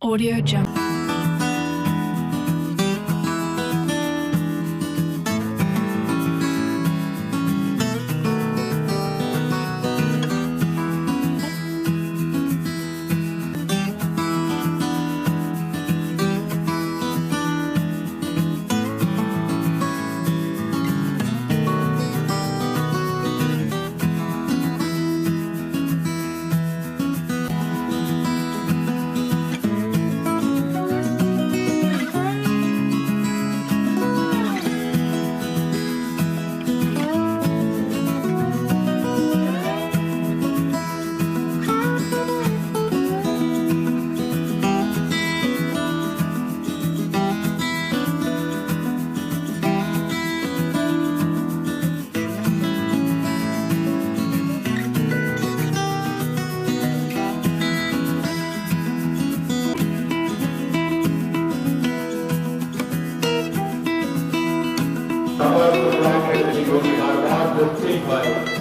Audio Jump. একটু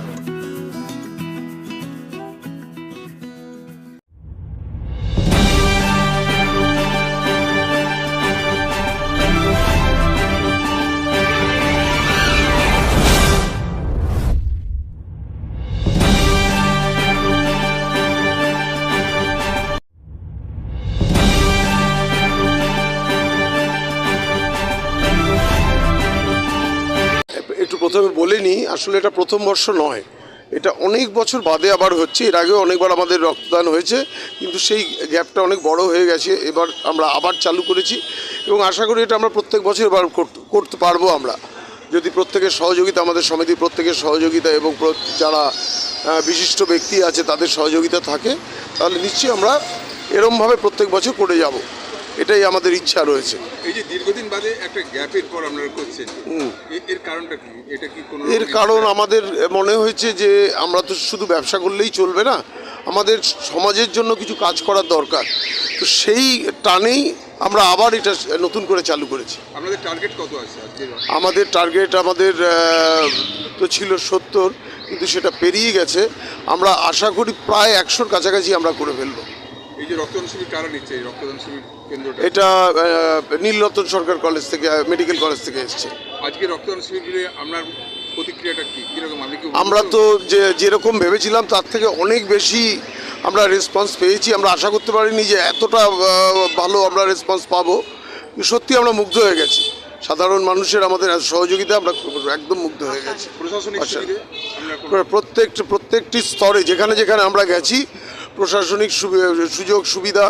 প্রথমে বলিনি, আসলে এটা প্রথম বর্ষ নয়। এটা অনেক বছর বাদে আবার হচ্ছে, এর আগেও অনেকবার আমাদের রক্তদান হয়েছে, কিন্তু সেই গ্যাপটা অনেক বড় হয়ে গেছে, এবার আমরা আবার চালু করেছি, এবং আশা করি এটা আমরা প্রত্যেক বছর এবার করতে পারব আমরা। যদি প্রত্যেকের সহযোগিতা, আমাদের সমিতির প্রত্যেকের সহযোগিতা এবং যারা বিশিষ্ট ব্যক্তি আছে, তাদের সহযোগিতা থাকে, তাহলে নিশ্চয়ই আমরা এরমভাবে প্রত্যেক বছর করে যাব। এটাই আমাদের ইচ্ছা রয়েছে। এই যে দীর্ঘদিন বাদে একটা গ্যাপের পর আপনারা করছেন এর কারণটা কি? এটা কি কোনো এর কারণ আমাদের মনে হয়েছে যে আমরা তো শুধু ব্যবসা করলেই চলবে না আমাদের সমাজের জন্য কিছু কাজ করার দরকার। তো সেই টানেই আমরা আবার এটা নতুন করে চালু করেছি। আপনাদের টার্গেট কত আছে আমাদের টার্গেট আমাদের তো ছিল সত্তর কিন্তু সেটা পেরিয়ে গেছে। আমরা আশা করি প্রায় একশোর কাছাকাছি আমরা করে ফেলব। এই যে রক্তদান শিবির কারা নিচ্ছে? এই রক্তদান শিবির এটা নীলরতন সরকার কলেজ থেকে মেডিকেল কলেজ থেকে এসছে। আজকে রক্তদান শিবিরে আপনার প্রতিক্রিয়াটা কি? কীরকম? আপনি আমরা তো যে যেরকম ভেবেছিলাম তার থেকে অনেক বেশি আমরা রেসপন্স পেয়েছি। আমরা আশা করতে পারিনি যে এতটা ভালো আমরা রেসপন্স পাবো। সত্যি আমরা মুগ্ধ হয়ে গেছি। সাধারণ মানুষের আমাদের সহযোগিতা আমরা একদম মুগ্ধ হয়ে গেছি। প্রশাসনিক আচ্ছা। আপনারা কোনো- প্রত্যেক প্রত্যেকটি স্তরে যেখানে যেখানে আমরা গেছি প্রশাসনিক সুযোগ সুবিধা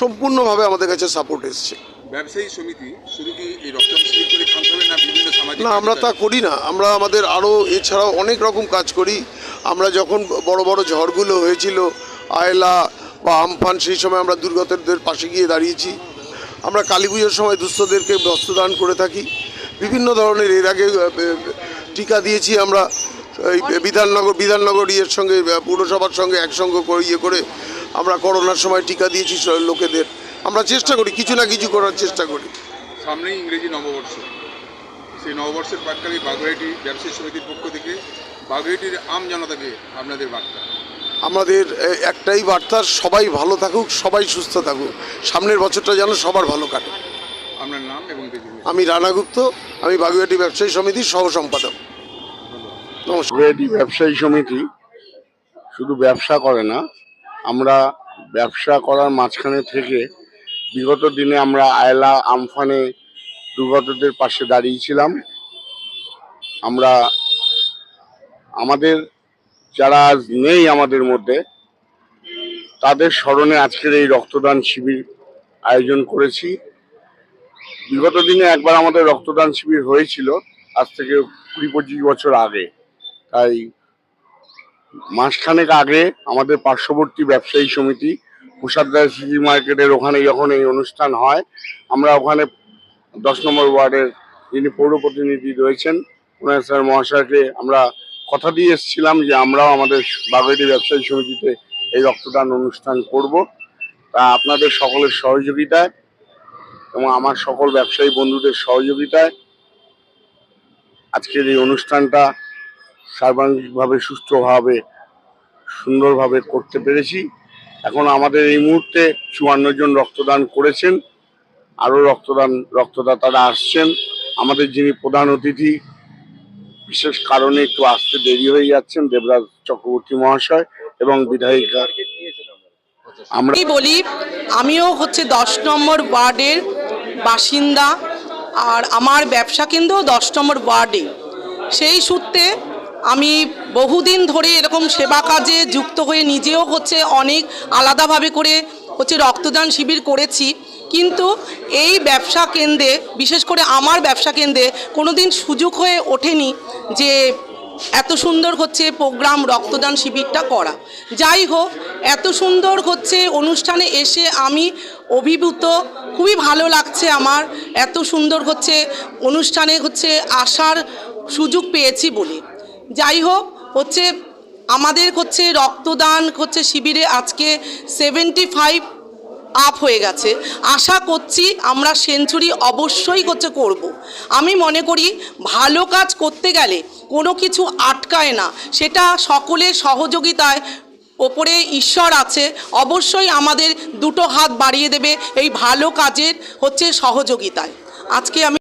সম্পূর্ণভাবে আমাদের কাছে সাপোর্ট এসছে। ব্যবসায়ী সমিতি শুধু কি এই রক্তদান শিবির করে ক্ষান্ত হবে না বিভিন্ন সামাজিক না আমরা তা করি না। আমরা আমাদের আরও এছাড়াও অনেক রকম কাজ করি। আমরা যখন বড় বড় ঝড়গুলো হয়েছিল আয়লা বা আমফান সেই সময় আমরা দুর্গতদের পাশে গিয়ে দাঁড়িয়েছি। আমরা কালী পুজোর সময় দুস্থদেরকে বস্ত্রদান করে থাকি। বিভিন্ন ধরনের এর আগে টিকা দিয়েছি আমরা। এই বিধাননগর বিধাননগর ইয়ের সঙ্গে পুরসভার সঙ্গে একসঙ্গে করে ইয়ে করে আমরা করোনার সময় টিকা দিয়েছি লোকেদের। আমরা চেষ্টা করি কিছু না কিছু করার চেষ্টা করি। সামনেই ইংরেজি নববর্ষ। সেই নববর্ষের প্রাককালে বাগুড়াটি ব্যবসায়ী সমিতির পক্ষ থেকে বাগুড়াটির আম জনতাকে আপনাদের বার্তা। আমাদের একটাই বার্তা সবাই ভালো থাকুক সবাই সুস্থ থাকুক। সামনের বছরটা যেন সবার ভালো কাটে। আপনার নাম এবং আমি রানা গুপ্ত আমি বাগুয়াটি ব্যবসায়ী সমিতির সহ সম্পাদক রেডি ব্যবসায়ী সমিতি শুধু ব্যবসা করে না, আমরা ব্যবসা করার মাঝখানে থেকে বিগত দিনে আমরা আয়লা আমফানে দুর্গতদের পাশে দাঁড়িয়েছিলাম আমরা আমাদের যারা আজ নেই আমাদের মধ্যে, তাদের স্মরণে আজকের এই রক্তদান শিবির আয়োজন করেছি। বিগত দিনে একবার আমাদের রক্তদান শিবির হয়েছিল, আজ থেকে কুড়ি পঁচিশ বছর আগে। তাই মাসখানেক আগে আমাদের পার্শ্ববর্তী ব্যবসায়ী সমিতি মুসাদ্দার সিটি মার্কেটের ওখানে যখন এই অনুষ্ঠান হয়, আমরা ওখানে দশ নম্বর ওয়ার্ডের যিনি পৌর প্রতিনিধি রয়েছেন, ওনার স্যার মহাশয়কে আমরা কথা দিয়ে এসেছিলাম যে আমরাও আমাদের বাগেটি ব্যবসায়ী সমিতিতে এই রক্তদান অনুষ্ঠান করব। তা আপনাদের সকলের সহযোগিতায় এবং আমার সকল ব্যবসায়ী বন্ধুদের সহযোগিতায় আজকের এই অনুষ্ঠানটা সার্বাঙ্গিকভাবে সুস্থভাবে, সুন্দরভাবে করতে পেরেছি। এখন আমাদের এই মুহূর্তে চুয়ান্ন জন রক্তদান করেছেন। আরও রক্তদান, রক্তদাতারা আসছেন। আমাদের যিনি প্রধান অতিথি, বিশেষ কারণে একটু আসতে দেরি হয়ে যাচ্ছেন, দেবরাজ চক্রবর্তী মহাশয় এবং বিধায়িকা। আমি বলি, আমিও হচ্ছে দশ নম্বর ওয়ার্ডের বাসিন্দা, আর আমার ব্যবসা কেন্দ্র দশ নম্বর ওয়ার্ডে। সেই সূত্রে আমি বহুদিন ধরে এরকম সেবা কাজে যুক্ত হয়ে নিজেও হচ্ছে অনেক আলাদাভাবে করে হচ্ছে রক্তদান শিবির করেছি। কিন্তু এই ব্যবসা কেন্দ্রে, বিশেষ করে আমার ব্যবসা কেন্দ্রে কোনোদিন সুযোগ হয়ে ওঠেনি যে এত সুন্দর হচ্ছে প্রোগ্রাম রক্তদান শিবিরটা করা। যাই হোক, এত সুন্দর হচ্ছে অনুষ্ঠানে এসে আমি অভিভূত, খুবই ভালো লাগছে আমার এত সুন্দর হচ্ছে অনুষ্ঠানে হচ্ছে আসার সুযোগ পেয়েছি বলে। যাই হোক হচ্ছে আমাদের হচ্ছে রক্তদান হচ্ছে শিবিরে আজকে সেভেন্টি ফাইভ আপ হয়ে গেছে। আশা করছি আমরা সেঞ্চুরি অবশ্যই হচ্ছে করব। আমি মনে করি ভালো কাজ করতে গেলে কোনো কিছু আটকায় না। সেটা সকলের সহযোগিতায় ওপরে ঈশ্বর আছে, অবশ্যই আমাদের দুটো হাত বাড়িয়ে দেবে এই ভালো কাজের হচ্ছে সহযোগিতায়। আজকে আমি